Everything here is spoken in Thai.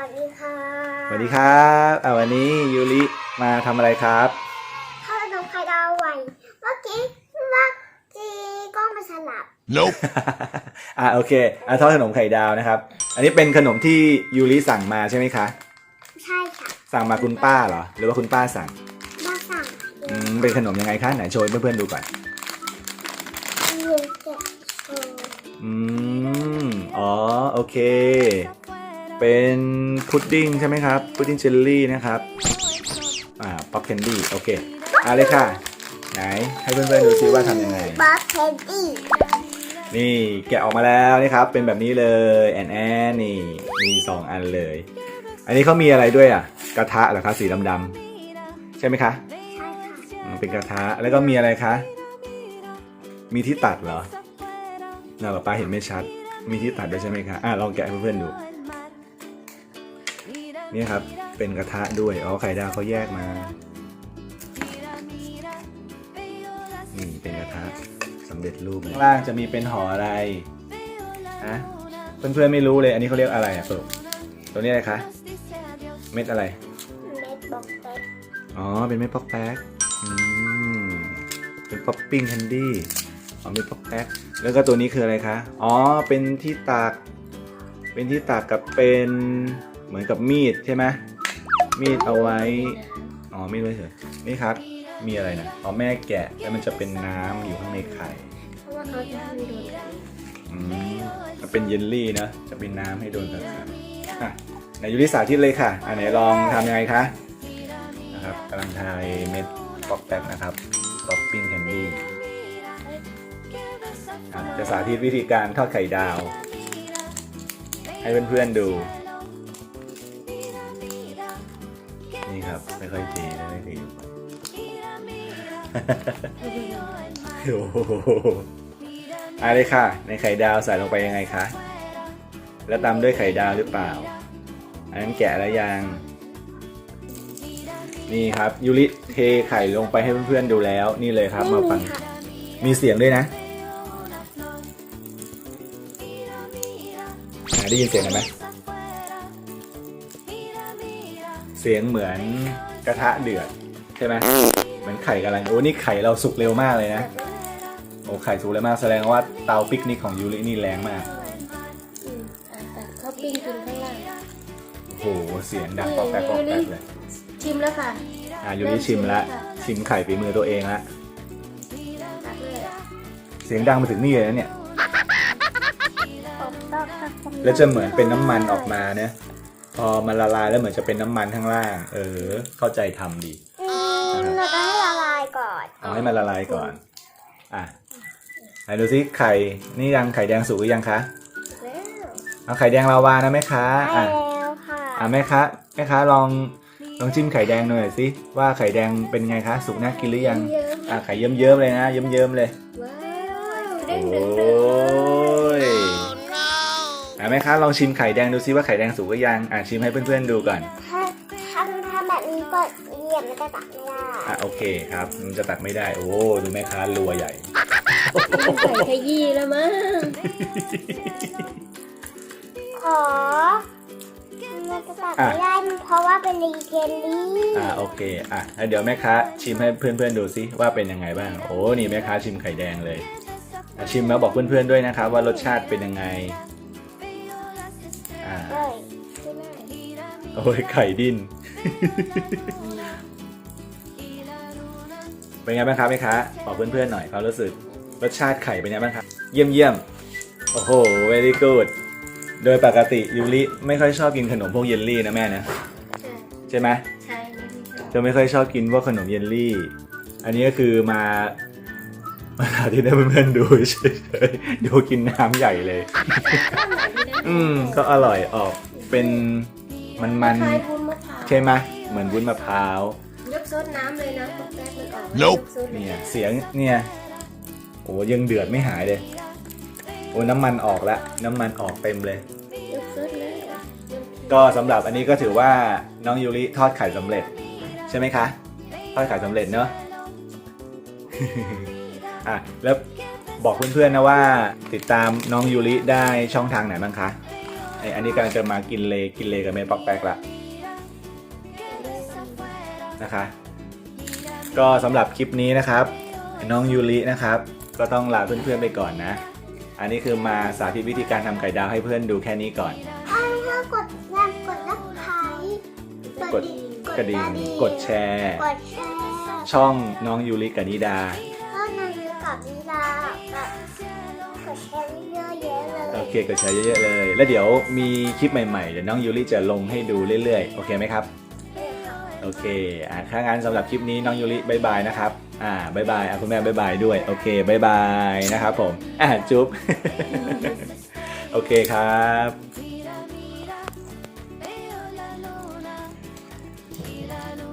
วัสดีค่ะสวัสดีครับอ่าวันนี้ยูริมาทำอะไรครับข้าวขนมไข่ดาวไหวเมื่อกี้เมื่อกี้กล้องมันสลับ Nope. อ่าโอเคอ่าทอดขนมไข่ดาวนะครับ อันนี้เป็นขนมที่ยูริสั่งมาใช่ไหมคะ ใช่ค่ะสั่งมาคุณป้าเหรอ หรือว่าคุณป้าสั่งมาสั่งอืมเป็นขนมยังไงคะไหนโชว์ให้เพื่อนๆดูก่อน เรียนแกะโชว์อืม อ๋อ โอเค เป็นพุดดิ้งใช่ไหมครับ พุดดิ้งเจลลี่นะครับ อ่า ป๊อปแคนดี้โอเคเอาเลยค่ะ ไหน ให้เพื่อนๆดูซิว่าทำยังไงบ๊อบเคนดี้นี่แกะออกมาแล้วนี่ครับ เป็นแบบนี้เลยแอนแอนนี่ มีสองอันเลย อันนี้เขามีอะไรด้วยอะ กระทะเหรอคะสีดำๆใช่ไหมคะใช่ค่ะอืมเป็นกระทะแล้วก็มีอะไรคะ มีที่ตัดเหรอน่าป้าป้าเห็นไม่ชัด มีที่ตัดด้วยใช่ไหมคะอะลองแกะให้เพื่อนๆดู นี่ครับ เป็นกระทะด้วย อ๋อ ไข่ดาวเขาแยกมา นี่เป็นกระทะสำเร็จรูปข้างล่างจะมีเป็นห่ออะไรฮะเพื่อนๆไม่รู้เลย อันนี้เขาเรียกอะไรอะสรุปตัวนี้อะไรคะ เม็ดอะไร เม็ดบอกเต็กอ๋อ เป็นเม็ดป๊อกแป๊กอืม เป็นป๊อปปิ้งแคนดี้ อ๋อ เม็ดป๊อกแป๊ก แล้วก็ตัวนี้คืออะไรคะ อ๋อ เป็นที่ตาก เป็นที่ตากกับเป็น เหมือนกับมีดใช่ไหมมีดเอาไว้ อ๋อมีดไว้เถอะนี่ครับ มีอะไรนะอ๋อแม่แกะแล้วมันจะเป็นน้ำอยู่ข้างในไข่เพราะว่าเขาจะทำโดนกันอืมมันเป็นเยลลี่นะ จะเป็นน้ำให้โดนกับไข่อะไหนยูริสาธิตเลยค่ะอันไหนลองทำยังไงคะนะครับกำลังทายเม็ดป๊อกแป๊กนะครับป๊อปปิ้งแคนดี้อะจะสาธิตวิธีการทอดไข่ดาว ให้เพื่อนๆดู นี่ครับ ไม่ค่อยๆทีไม่ค่อยๆทีโอ้โหอะเลยค่ะ ในไข่ดาวใส่ลงไปยังไงคะ แล้วตามด้วยไข่ดาวหรือเปล่า อันนั้นแกะแล้วยัง นี่ครับยูริเทไข่ลงไปให้เพื่อนๆดูแล้ว นี่เลยครับมาฟังค่ะมีเสียงด้วยนะอะได้ยินเสียงไหม สียงเหมือนกระทะเดือดใช่ไหมเหมือนไข่กำลังโอ้นี่ไข่เราสุกเร็วมากเลยนะโอ้ไข่สุกเร็วมากแสดงว่าเตาปิกนิกของยูรินี่แรงมากอืมอะแต่เขาปิ้งกินข้างล่างโอ้โหเสียงดังป๊อกแป๊กป๊อกแป๊กเลยชิมแล้วค่ะอะยูริชิมละชิมไข่ฝีมือตัวเองละตักเลยเสียงดังมาถึงนี่เลยนะเนี่ยอบตอกตักตรงแล้วจะเหมือนเป็นน้ำมันออกมาเนี่ย พอมันละลายแล้วเหมือนจะเป็นน้ำมันข้างล่าง เออ เข้าใจทำดี อืมเราจะให้ละลายก่อนเอาให้มันละลายก่อน อะไหนดูซิไข่ นี่ยังไข่แดงสุกหรือยังคะ แล้วเอาไข่แดงลาวานะแม่ค้าได้อะ แล้วค่ะอะแม่ค้าแม่ค้าลองลองจิ้มไข่แดงหน่อยสิว่าไข่แดงเป็นไงคะ สุกน่ากินหรือยัง เยิ้มอะไข่เยิ้มๆเลยนะ เยิ้มๆเลย ว้าวเด้โอ้งดึงดึง ยอะแม่ค้าลองชิมไข่แดงดูซิว่าไข่แดงสุกหรือยังอะชิมให้เพื่อนๆดูก่อนถ้าทำทำแบบนี้ก็เหยียบแล้วก็ตักไม่ได้อะโอเคครับมันจะตักไม่ได้โอ้ดูแม่ค้ารัวใหญ่ไข่ขยี้แล้วมั้งขอมันจะตักไม่ได้เพราะว่าเป็นลีเจลลี่อ่าโอเคอะแล้วเดี๋ยวแม่ค้าชิมให้เพื่อนๆดูซิว่าเป็นยังไงบ้าง โอ้นี่แม่ค้าชิมไข่แดงเลยอะชิมแล้วบอกเพื่อนๆด้วยนะครับว่ารสชาติเป็นยังไง โอ้ยไข่ดิ้น เป็นไงบ้างครับแม่ค้าบอกเพื่อนๆหน่อยความรู้สึก รสชาติไข่เป็นไงบ้างครับ เยี่ยมเยี่ยมๆโอ้โห very good โดยปกติยูริไม่ค่อยชอบกินขนมพวกเยลลี่นะแม่นะใช่ไหมใช่ไม่มีชอบจะไม่ค่อยชอบกินพวกขนมเยลลี่ อันนี้ก็คือมามาหาที่ได้เพื่อนๆดูเฉยๆดูกินน้ำใหญ่เลย อืมก็อร่อยออกเป็น มันมันคล้ายวุ้นมะพร้าวๆใช่ไหมเหมือนวุ้นมะพร้าว ยกซดน้ำเลยนะปอกแป๊กมันออก Nope ยกซดเนี่ยเสียงเนี่ยโอ้ยังเดือดไม่หายเลย โอ้น้ำมันออกแล้วน้ำมันออกเต็มเลย ยกซดเลยก็สำหรับอันนี้ก็ถือว่าน้องยูริทอดไข่สำเร็จ ใช่ไหมคะ ทอดไข่สำเร็จเนอะ อะแล้วบอกเพื่อนๆนะว่าติดตามน้องยูริได้ช่องทางไหนบ้างคะ ไออันนี้กำลังจะมากินเลกินเลกับแม่ป๊อกแป๊กละนะคะ ก็สำหรับคลิปนี้นะครับ น้องยูรินะครับ ก็ต้องลาเพื่อนๆไปก่อนนะ อันนี้คือมาสาธิตวิธีการทำไข่ดาวให้เพื่อนดูแค่นี้ก่อน ถ้าถ้ากดแรงกดรับไข่กดกระดิ่งกดแชร์ กดแชร์ ช่องน้องยูริกับนิดา เคกดแชร์เยอะๆเลย แล้วเดี๋ยวมีคลิปใหม่ๆ เดี๋ยวน้องยูริจะลงให้ดูเรื่อยๆ โอเคไหมครับ โอเคอ่าถ้างั้นสำหรับคลิปนี้น้องยูริบายบายนะครับ อ่าบายบายอะคุณแม่บายบายด้วย โอเคบายบายนะครับผม อ่าจุ๊บ โอเคครับ